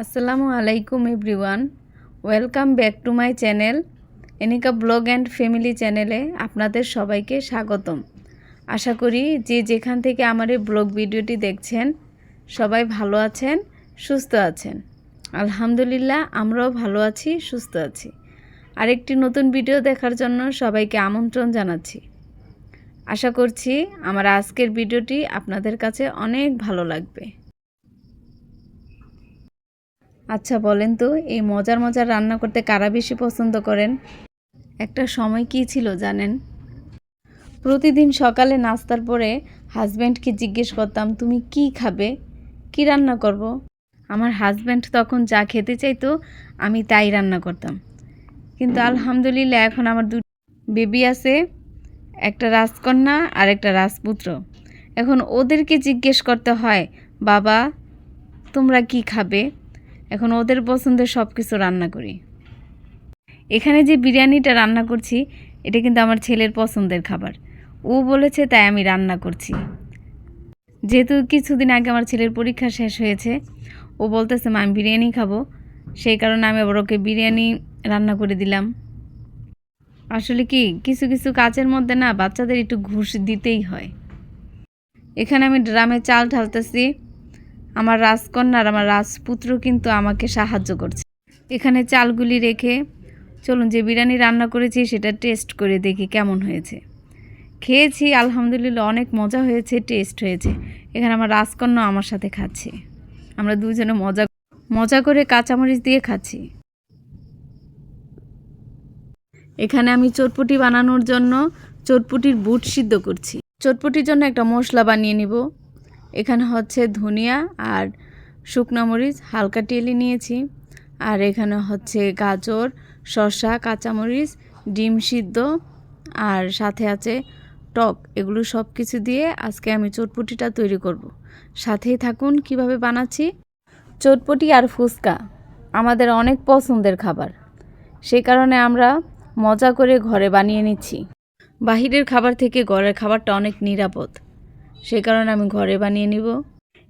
আসসালামু আলাইকুম everyone. Welcome back to my channel Anika blog and family চ্যানেলে আপনাদের সবাইকে স্বাগতম। আশা করি যে যেখান থেকে আমার এই ব্লগ ভিডিওটি দেখছেন, সবাই ভালো আছেন, সুস্থ আছেন। আলহামদুলিল্লাহ, আমরাও ভালো আছি, সুস্থ আছি। আরেকটি নতুন ভিডিও দেখার জন্য সবাইকে আমন্ত্রণ জানাচ্ছি। আশা করছি আমার আজকের ভিডিওটি আপনাদের কাছে অনেক ভালো লাগবে। আচ্ছা বলেন তো, এই মজার মজার রান্না করতে কারা বেশি পছন্দ করেন? একটা সময় কি ছিল জানেন? প্রতিদিন সকালে নাস্তার পরে হাজব্যান্ডকে জিজ্ঞেস করতাম, তুমি কি খাবে? কি রান্না করব। আমার হাজব্যান্ড তখন যা খেতে চাইতো, আমি তাই রান্না করতাম। কিন্তু আলহামদুলিল্লাহ এখন আমার দু বেবি আছে, একটা রাজকন্যা আর একটা রাজপুত্র। এখন ওদেরকে জিজ্ঞেস করতে হয়, বাবা, তোমরা কি খাবে? এখন ওদের পছন্দের সব কিছু রান্না করি। এখানে যে বিরিয়ানিটা রান্না করছি, এটা কিন্তু আমার ছেলের পছন্দের খাবার। ও বলেছে তাই আমি রান্না করছি। যেহেতু কিছুদিন আগে আমার ছেলের পরীক্ষা শেষ হয়েছে, ও বলতেছে, মা, আমি বিরিয়ানি খাব। সেই কারণে আমি আবার ওকে বিরিয়ানি রান্না করে দিলাম। আসলে কি, কিছু কিছু কাজের মধ্যে না বাচ্চাদের একটু ঘুষ দিতেই হয়। এখানে আমি ড্রামে চাল ঢালতেছি। আমার রাজকন্যা আর আমার রাজপুত্র কিন্তু আমাকে সাহায্য করছে। এখানে চালগুলি রেখে চলুন যে বিরিয়ানি রান্না করেছি সেটা টেস্ট করে দেখি কেমন হয়েছে। খেয়েছি, আলহামদুলিল্লাহ অনেক মজা হয়েছে টেস্ট হয়েছে। এখানে আমার রাজকন্যা আমার সাথে খাচ্ছে। আমরা দুজনে মজা মজা করে কাঁচামরিচ দিয়ে খাচ্ছি। এখানে আমি চটপটি বানানোর জন্য চটপটির বুট সিদ্ধ করছি। চটপটির জন্য একটা মশলা বানিয়ে নিব। এখানে হচ্ছে ধনিয়া আর শুকনো মরিচ, হালকা টেলে নিয়েছি। আর এখানে হচ্ছে গাজর, শসা, কাঁচামরিচ, ডিম সিদ্ধ আর সাথে আছে টক। এগুলো সব কিছু দিয়ে আজকে আমি চটপটিটা তৈরি করব। সাথেই থাকুন, কীভাবে বানাচ্ছি? চটপটি আর ফুচকা আমাদের অনেক পছন্দের খাবার। সেই কারণে আমরা মজা করে ঘরে বানিয়ে নিচ্ছি। বাহিরের খাবার থেকে ঘরের খাবারটা অনেক নিরাপদ। সেই কারণে আমি ঘরে বানিয়ে নিব।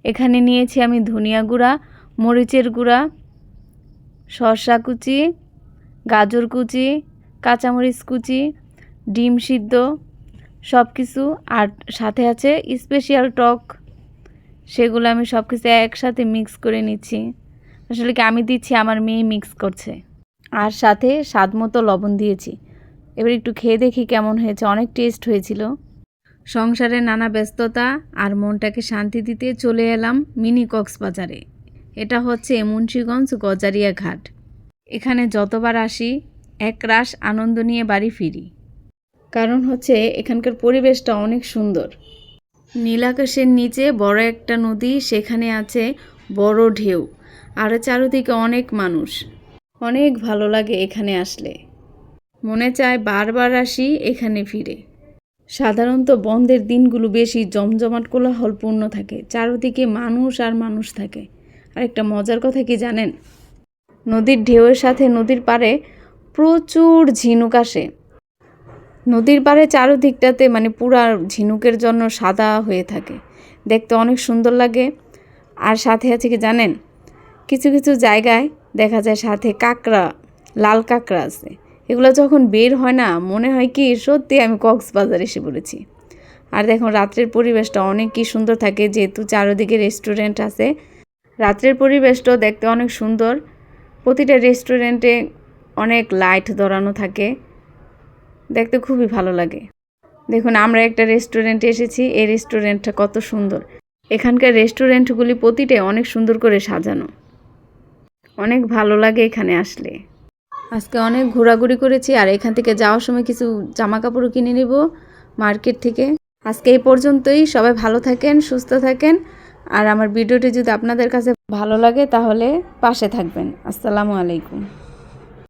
এখানে নিয়েছি আমি ধনিয়া গুঁড়া, মরিচের গুঁড়া শসা কুচি, গাজর কুচি, কাঁচামরিচ কুচি, ডিম সিদ্ধ সব কিছু আর সাথে আছে স্পেশাল টক। সেগুলো আমি সব কিছু একসাথে মিক্স করে নিচ্ছি। আসলে কি আমি দিচ্ছি, আমার মেয়ে মিক্স করছে। আর সাথে স্বাদ মতো লবণ দিয়েছি। এবার একটু খেয়ে দেখি কেমন হয়েছে। অনেক টেস্ট হয়েছিল। সংসারে নানা ব্যস্ততা আর মনটাকে শান্তি দিতে চলে এলাম মিনি কক্সবাজারে। এটা হচ্ছে মুন্সীগঞ্জ গজারিয়া ঘাট। এখানে যতবার আসি এক রাস আনন্দ নিয়ে বাড়ি ফিরি। কারণ হচ্ছে এখানকার পরিবেশটা অনেক সুন্দর। নীলাকাশের নিচে বড় একটা নদী, সেখানে আছে বড় ঢেউ, আর চারদিকে অনেক মানুষ। অনেক ভালো লাগে এখানে আসলে। মনে চায় বারবার আসি এখানে ফিরে। সাধারণত বন্ধের দিনগুলো বেশি জমজমাট কোলাহলপূর্ণ থাকে, চারদিকে মানুষ আর মানুষ থাকে। আর একটা মজার কথা কি জানেন? নদীর ঢেউয়ের সাথে নদীর পাড়ে প্রচুর ঝিনুক আসে। নদীর পাড়ে চারদিকটাতে মানে পুরা ঝিনুকের জন্য সাদা হয়ে থাকে। দেখতে অনেক সুন্দর লাগে। আর সাথে আছে কি জানেন? কিছু কিছু জায়গায় দেখা যায় সাথে কাঁকড়া, লাল কাঁকড়া আছে। এগুলো যখন বের হয় না, মনে হয় কি সত্যি আমি কক্সবাজার এসে পড়েছি। আর দেখুন, রাত্রের পরিবেশটা অনেক কি সুন্দর থাকে, যেহেতু চারোদিকে রেস্টুরেন্ট আছে। রাত্রের পরিবেশটাও দেখতে অনেক সুন্দর। প্রতিটা রেস্টুরেন্টে অনেক লাইট ধরানো থাকে। দেখতে খুবই ভালো লাগে। দেখুন, আমরা একটা রেস্টুরেন্টে এসেছি, এই রেস্টুরেন্টটা কত সুন্দর। এখানকার রেস্টুরেন্টগুলি প্রতিটাই অনেক সুন্দর করে সাজানো। অনেক ভালো লাগে এখানে আসলে। আজকে অনেক ঘোরাঘুরি করেছি আর এখান থেকে যাওয়ার সময় কিছু জামা কাপড়ও কিনে নিব মার্কেট থেকে। আজকে এই পর্যন্তই। সবাই ভালো থাকেন, সুস্থ থাকেন। আর আমার ভিডিওটি যদি আপনাদের কাছে ভালো লাগে তাহলে পাশে থাকবেন। আসসালামু আলাইকুম।